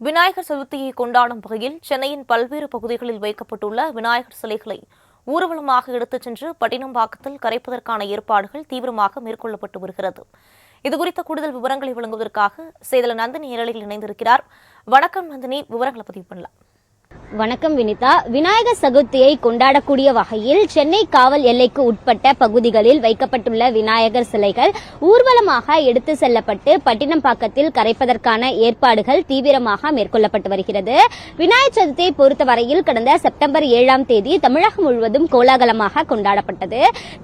விநாயகர் சதுர்த்தியை கொண்டாடும் வகையில் சென்னையின் பல்வேறு பகுதிகளில் வைக்கப்பட்டுள்ள விநாயகர் சிலைகளை ஊர்வலமாக எடுத்துச் சென்று பட்டினம்பாக்கத்தில் கரைப்பதற்கான ஏற்பாடுகள் தீவிரமாக மேற்கொள்ளப்பட்டு வருகிறது. இதுகுறித்த கூடுதல் விவரங்களை வழங்குவதற்காக சேதல நந்தினி நேரலையில் இணைந்திருக்கிறார். வணக்கம் நந்தினி விவரங்களை பதிவு பண்ணலாம். வணக்கம் வினிதா. விநாயகர் சதுர்த்தியை கொண்டாடக்கூடிய வகையில் சென்னை காவல் எல்லைக்கு உட்பட்ட பகுதிகளில் வைக்கப்பட்டுள்ள விநாயகர் சிலைகள் ஊர்வலமாக எடுத்து செல்லப்பட்டு பட்டினம்பாக்கத்தில் கரைப்பதற்கான ஏற்பாடுகள் தீவிரமாக மேற்கொள்ளப்பட்டு வருகிறது. விநாயகர் சதுர்த்தியை பொறுத்தவரையில் கடந்த செப்டம்பர் ஏழாம் தேதி தமிழகம் முழுவதும் கோலாகலமாக கொண்டாடப்பட்டது.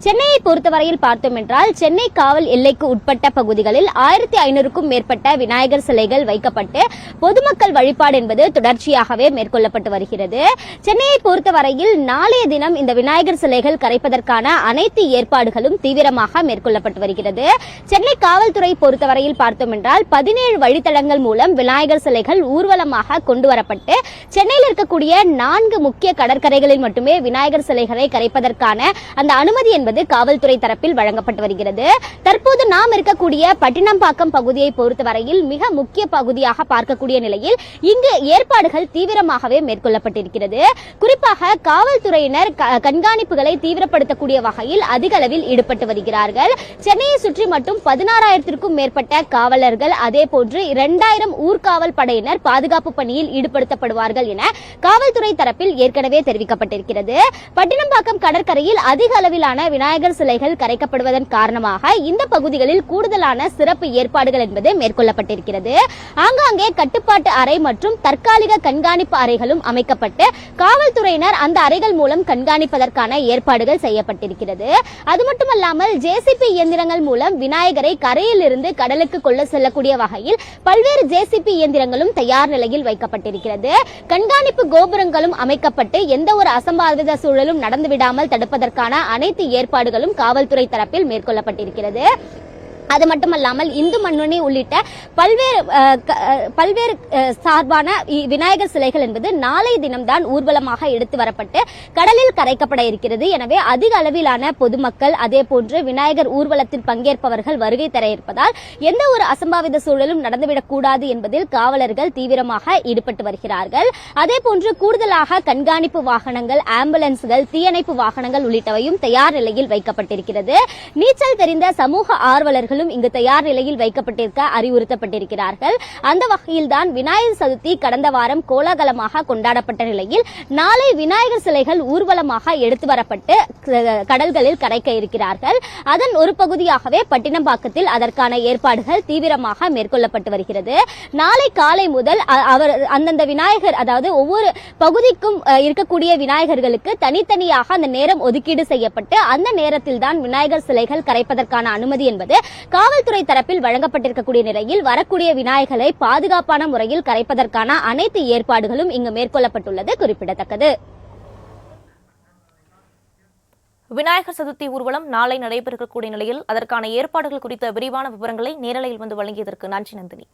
சென்னையை பொறுத்தவரையில் பார்த்தோம் என்றால் சென்னை காவல் எல்லைக்கு உட்பட்ட பகுதிகளில் ஆயிரத்தி ஐநூறுக்கும் மேற்பட்ட விநாயகர் சிலைகள் வைக்கப்பட்டு பொதுமக்கள் வழிபாடு என்பது தொடர்ச்சியாகவே மேற்கொள்ளப்பட்டு வருகிறது. சென்னையை பொறுத்தவரையில் நாளைய தினம் இந்த விநாயகர் சிலைகள் கரைப்பதற்கான அனைத்து ஏற்பாடுகளும் தீவிரமாக மேற்கொள்ளப்பட்டு வருகிறது. சென்னை காவல்துறை பொறுத்தவரையில் பார்த்தோம் என்றால் பதினேழு வழித்தடங்கள் மூலம் விநாயகர் சிலைகள் ஊர்வலமாக கொண்டு வரப்பட்டு சென்னையில் இருக்கக்கூடிய நான்கு முக்கிய கடற்கரைகளில் மட்டுமே விநாயகர் சிலைகளை கரைப்பதற்கான அந்த அனுமதி என்பது காவல்துறை தரப்பில் வழங்கப்பட்டு வருகிறது. தற்போது நாம் இருக்கக்கூடிய பட்டினம்பாக்கம் பகுதியை பொறுத்தவரையில் மிக முக்கிய பகுதியாக பார்க்கக்கூடிய நிலையில் இங்கு ஏற்பாடுகள் தீவிரமாகவே மேற்கொள்ள மேற்கொள்ளப்பட்டிருக்கிறது. குறிப்பாக காவல்துறையினர் கண்காணிப்புகளை தீவிரப்படுத்தக்கூடிய வகையில் அதிக அளவில் ஈடுபட்டு வருகிறார்கள். சென்னையை சுற்றி மட்டும் பதினாறாயிரத்திற்கும் மேற்பட்ட காவலர்கள் அதே போன்று இரண்டாயிரம் ஊர்காவல் படையினர் பாதுகாப்பு பணியில் ஈடுபடுத்தப்படுவார்கள் என காவல்துறை தரப்பில் ஏற்கனவே தெரிவிக்கப்பட்டிருக்கிறது. பட்டினம்பாக்கம் கடற்கரையில் அதிக அளவிலான விநாயகர் சிலைகள் கரைக்கப்படுவதன் காரணமாக இந்த பகுதிகளில் கூடுதலான சிறப்பு ஏற்பாடுகள் என்பது மேற்கொள்ளப்பட்டிருக்கிறது. ஆங்காங்கே கட்டுப்பாட்டு அறை மற்றும் தற்காலிக கண்காணிப்பு அறைகளும் அமைக்கப்பட்டு காவல்துறையினர் அந்த அறைகள் மூலம் கண்காணிப்பதற்கான ஏற்பாடுகள் செய்யப்பட்டிருக்கிறது. அது மட்டுமல்லாமல் ஜேசிபி இயந்திரங்கள் மூலம் விநாயகரை கரையிலிருந்து கடலுக்கு கொள்ள செல்லக்கூடிய வகையில் பல்வேறு ஜேசிபி இயந்திரங்களும் தயார் நிலையில் வைக்கப்பட்டிருக்கிறது. கண்காணிப்பு கோபுரங்களும் அமைக்கப்பட்டு எந்த ஒரு அசம்பாவித சூழலும் நடந்துவிடாமல் தடுப்பதற்கான அனைத்து ஏற்பாடுகளும் காவல்துறை தரப்பில் மேற்கொள்ளப்பட்டிருக்கிறது. அது மட்டுமல்லாமல் இந்து மண்ணுனி உள்ளிட்ட பல்வேறு பல்வேறு சார்பான விநாயகர் சிலைகள் என்பது நாளை தினம்தான் ஊர்வலமாக எடுத்து வரப்பட்டு கடலில் கரைக்கப்பட இருக்கிறது. எனவே அதிக அளவிலான பொதுமக்கள் அதே போன்று விநாயகர் ஊர்வலத்தில் பங்கேற்பவர்கள் வருகை தர இருப்பதால் எந்த ஒரு அசம்பாவித சூழலும் நடந்துவிடக் கூடாது என்பதில் காவலர்கள் தீவிரமாக ஈடுபட்டு வருகிறார்கள். அதே போன்று கூடுதலாக கண்காணிப்பு வாகனங்கள் ஆம்புலன்ஸ்கள் தீயணைப்பு வாகனங்கள் உள்ளிட்டவையும் தயார் நிலையில் வைக்கப்பட்டிருக்கிறது. நீச்சல் தெரிந்த சமூக ஆர்வலர்கள் ஆர்வலர்களும் இங்கு தயார் நிலையில் வைக்கப்பட்டிருக்க அறிவுறுத்தப்பட்டிருக்கிறார்கள். அந்த வகையில்தான் விநாயகர் சதுர்த்தி கடந்த வாரம் கோலாகலமாக கொண்டாடப்பட்ட நிலையில் நாளை விநாயகர் சிலைகள் ஊர்வலமாக எடுத்து வரப்பட்டு கடல்களில் கரைக்க இருக்கிறார்கள். அதன் ஒரு பகுதியாகவே பட்டினம்பாக்கத்தில் அதற்கான ஏற்பாடுகள் தீவிரமாக மேற்கொள்ளப்பட்டு வருகிறது. நாளை காலை முதல் அவர் அந்தந்த விநாயகர் அதாவது ஒவ்வொரு பகுதிக்கும் இருக்கக்கூடிய விநாயகர்களுக்கு தனித்தனியாக அந்த நேரம் ஒதுக்கீடு செய்யப்பட்டு அந்த நேரத்தில் தான் விநாயகர் சிலைகள் கரைப்பதற்கான அனுமதி என்பது காவல்துறை தரப்பில் வழங்கப்பட்டிருக்கக்கூடிய நிலையில் வரக்கூடிய விநாயகரை பாதுகாப்பான முறையில் கரைப்பதற்கான அனைத்து ஏற்பாடுகளும் இங்கு மேற்கொள்ளப்பட்டுள்ளது. குறிப்பிடத்தக்கது. விநாயகர் சதுர்த்தி ஊர்வலம் நாளை நடைபெறக்கூடிய நிலையில் அதற்கான ஏற்பாடுகள் குறித்த விரிவான விவரங்களை நேரலையில் வந்து வழங்கியதற்கு நன்றி நந்தினி.